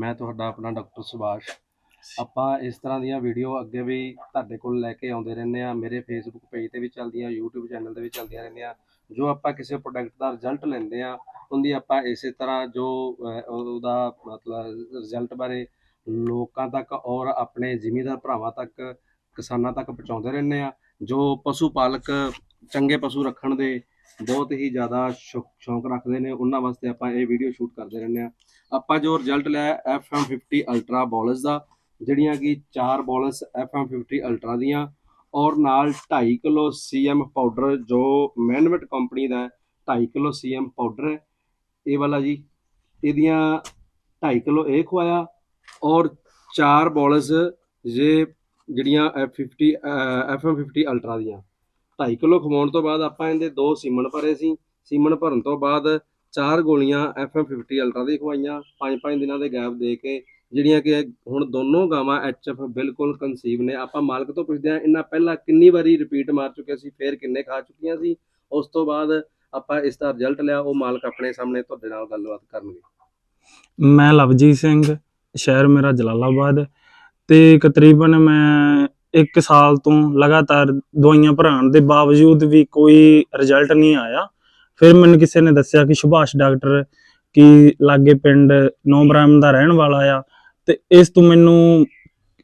ਮੈਂ ਤੁਹਾਡਾ ਆਪਣਾ ਡਾਕਟਰ ਸੁਭਾਸ਼। ਆਪਾਂ ਇਸ ਤਰ੍ਹਾਂ ਦੀਆਂ ਵੀਡੀਓ ਅੱਗੇ ਵੀ ਤੁਹਾਡੇ ਕੋਲ ਲੈ ਕੇ ਆਉਂਦੇ ਰਹਿੰਦੇ ਆ ਮੇਰੇ ਫੇਸਬੁੱਕ ਪੇਜ ਤੇ ਵੀ ਚੱਲਦੀਆਂ YouTube ਚੈਨਲ ਤੇ ਵੀ ਚੱਲਦੀਆਂ ਰਹਿੰਦੀਆਂ। ਜੋ ਆਪਾਂ ਕਿਸੇ ਪ੍ਰੋਡਕਟ ਦਾ ਰਿਜ਼ਲਟ ਲੈਂਦੇ ਆ ਉਹਦੀ ਆਪਾਂ ਇਸੇ ਤਰ੍ਹਾਂ ਜੋ ਉਹਦਾ ਮਤਲਬ ਰਿਜ਼ਲਟ ਬਾਰੇ ਲੋਕਾਂ ਤੱਕ ਔਰ ਆਪਣੇ ਜ਼ਿਮੀਂਦਾਰ ਭਰਾਵਾਂ ਤੱਕ ਕਿਸਾਨਾਂ ਤੱਕ ਪਹੁੰਚਾਉਂਦੇ ਰਹਿੰਦੇ ਆ ਜੋ ਪਸ਼ੂ ਪਾਲਕ ਚੰਗੇ ਪਸ਼ੂ ਰੱਖਣ ਦੇ ਬਹੁਤ ਹੀ ਜ਼ਿਆਦਾ ਸ਼ੌ- ਸ਼ੌਂਕ ਰੱਖਦੇ ਨੇ। ਉਹਨਾਂ ਵਾਸਤੇ ਆਪਾਂ ਇਹ ਵੀਡੀਓ ਸ਼ੂਟ ਕਰਦੇ ਰਹਿੰਦੇ ਆ ਆਪਾਂ ਜੋ ਰਿਜ਼ਲਟ ਲਿਆ FM50 ਅਲਟਰਾ ਬੋਲਸ ਦਾ, ਜਿਹੜੀਆਂ ਕਿ ਚਾਰ ਬੋਲਸ FM50 ਅਲਟਰਾ ਦੀਆਂ ਔਰ ਨਾਲ 2.5 ਕਿਲੋ ਸੀਐਮ ਪਾਊਡਰ ਜੋ ਮੈਨਵਟ ਕੰਪਨੀ ਦਾ ਹੈ 2.5 ਕਿਲੋ ਸੀਐਮ ਪਾਊਡਰ ਹੈ। ਇਹ ਵਾਲਾ ਜੀ, ਇਹਦੀਆਂ 2.5 ਕਿਲੋ ਇਹ ਖਵਾਇਆ ਔਰ ਚਾਰ ਬੋਲਸ ਜੇ ਜਿਹੜੀਆਂ F50 FM50 ਅਲਟਰਾ ਦੀਆਂ। 2.5 ਕਿਲੋ ਖਵਾਉਣ ਤੋਂ ਬਾਅਦ ਆਪਾਂ ਇਹਦੇ ਦੋ ਸੀਮਨ ਭਰੇ ਸੀ। ਸੀਮਨ ਭਰਨ ਤੋਂ ਬਾਅਦ ਚਾਰ ਗੋਲੀਆਂ FM50 ਅਲਟਰਾ ਦੀ ਖਵਾਈਆਂ, ਪੰਜ ਪੰਜ ਦਿਨਾਂ ਦੇ ਗੈਪ ਦੇ ਕੇ, ਜਿਹੜੀਆਂ ਕਿ ਹੁਣ ਦੋਨੋਂ ਗਾਵਾਂ ਐਚਐਫ ਬਿਲਕੁਲ ਕਨਸੀਵ ਨੇ। ਆਪਾਂ ਮਾਲਕ ਤੋਂ ਪੁੱਛਦੇ ਆ ਇਹਨਾਂ ਪਹਿਲਾਂ ਕਿੰਨੀ ਵਾਰੀ ਰਿਪੀਟ ਮਾਰ ਚੁੱਕੇ ਸੀ, ਫੇਰ ਕਿੰਨੇ ਖਾ ਚੁੱਕੀਆਂ ਸੀ? ਉਸ ਤੋਂ ਬਾਅਦ ਆਪਾਂ ਇਸ ਦਾ ਰਿਜ਼ਲਟ ਲਿਆ, ਉਹ ਮਾਲਕ ਆਪਣੇ ਸਾਹਮਣੇ ਤੁਹਾਡੇ ਨਾਲ ਗੱਲਬਾਤ ਕਰਨਗੇ। ਮੈਂ ਲਵਜੀਤ ਸਿੰਘ, ਸ਼ਹਿਰ ਮੇਰਾ ਜਲਾਲਾਬਾਦ, ਤੇ ਤਕਰੀਬਨ ਮੈਂ 1 ਸਾਲ ਤੋਂ ਲਗਾਤਾਰ ਦਵਾਈਆਂ ਭਰਾਉਣ ਦੇ ਬਾਵਜੂਦ ਵੀ ਕੋਈ ਰਿਜ਼ਲਟ ਨਹੀਂ ਆਇਆ। ਫਿਰ ਮੈਨੂੰ ਕਿਸੇ ਨੇ ਦੱਸਿਆ ਕਿ ਸੁਭਾਸ਼ ਡਾਕਟਰ ਕਿ ਲਾਗੇ ਪਿੰਡ ਨੌਬਰਾਮ ਦਾ ਰਹਿਣ ਵਾਲਾ ਆ ਤੇ ਇਸ ਤੋਂ ਮੈਨੂੰ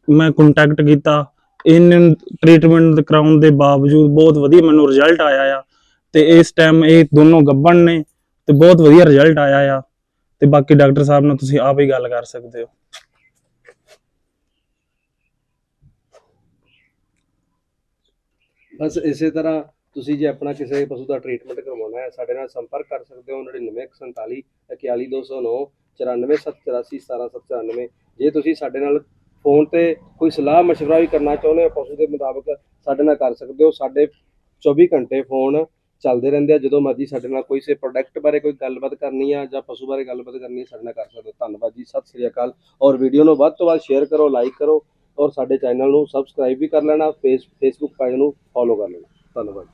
ਮੈਂ ਕੰਟੈਕਟ ਕੀਤਾ। ਇਨ ਟ੍ਰੀਟਮੈਂਟ ਕਰਾਉਣ ਦੇ ਬਾਵਜੂਦ ਬਹੁਤ ਵਧੀਆ ਮੈਨੂੰ ਰਿਜ਼ਲਟ ਆਇਆ ਆ ਤੇ ਇਸ ਟਾਈਮ ਇਹ ਦੋਨੋਂ ਗੱਬਣ ਨੇ ਤੇ ਬਹੁਤ ਵਧੀਆ ਰਿਜ਼ਲਟ ਆਇਆ ਆ ਤੇ ਬਾਕੀ ਡਾਕਟਰ ਸਾਹਿਬ ਨਾਲ ਤੁਸੀਂ ਆਪ ਹੀ ਗੱਲ ਕਰ ਸਕਦੇ ਹੋ। ਬਸ ਇਸੇ ਤਰ੍ਹਾਂ ਤੁਸੀਂ ਜੇ ਆਪਣਾ ਕਿਸੇ ਪਸ਼ੂ ਦਾ ਟ੍ਰੀਟਮੈਂਟ ਕਰਵਾਉਣਾ ਹੈ, ਸਾਡੇ ਨਾਲ ਸੰਪਰਕ ਕਰ ਸਕਦੇ ਹੋ 9947 41209 9474841794 ਜੇ ਤੁਸੀਂ ਸਾਡੇ ਨਾਲ ਫੋਨ ਤੇ ਕੋਈ ਸਲਾਹ مشਵਰਾ ਵੀ ਕਰਨਾ ਚਾਹੁੰਦੇ ਹੋ, ਪਸ਼ੂ ਦੇ ਮੁਤਾਬਕ ਸਾਡੇ ਨਾਲ ਕਰ ਸਕਦੇ ਹੋ। ਸਾਡੇ 24 ਘੰਟੇ ਫੋਨ ਚੱਲਦੇ ਰਹਿੰਦੇ ਆ, ਜਦੋਂ ਮਰਜ਼ੀ ਸਾਡੇ ਨਾਲ ਕੋਈ ਸੇ ਪ੍ਰੋਡਕਟ ਬਾਰੇ ਕੋਈ ਗੱਲਬਾਤ ਕਰਨੀ ਆ ਜਾਂ ਪਸ਼ੂ ਬਾਰੇ ਗੱਲਬਾਤ ਕਰਨੀ ਆ, ਸਾਡੇ ਨਾਲ ਕਰ ਸਕਦੇ ਹੋ। ਧੰਨਵਾਦ ਜੀ, ਸਤਿ ਸ੍ਰੀ ਅਕਾਲ। ਔਰ ਵੀਡੀਓ ਨੂੰ ਵੱਧ ਤੋਂ ਵੱਧ ਸ਼ੇਅਰ ਕਰੋ ਲਾਈਕ ਕਰੋ ਔਰ ਸਾਡੇ ਚੈਨਲ ਨੂੰ ਸਬਸਕ੍ਰਾਈਬ ਵੀ ਕਰ ਲੈਣਾ ਫੇਸ ਫੇਸਬੁੱਕ ਪੇਜ ਨੂੰ ਫੋਲੋ ਕਰ ਲੈਣਾ। ਧੰਨਵਾਦ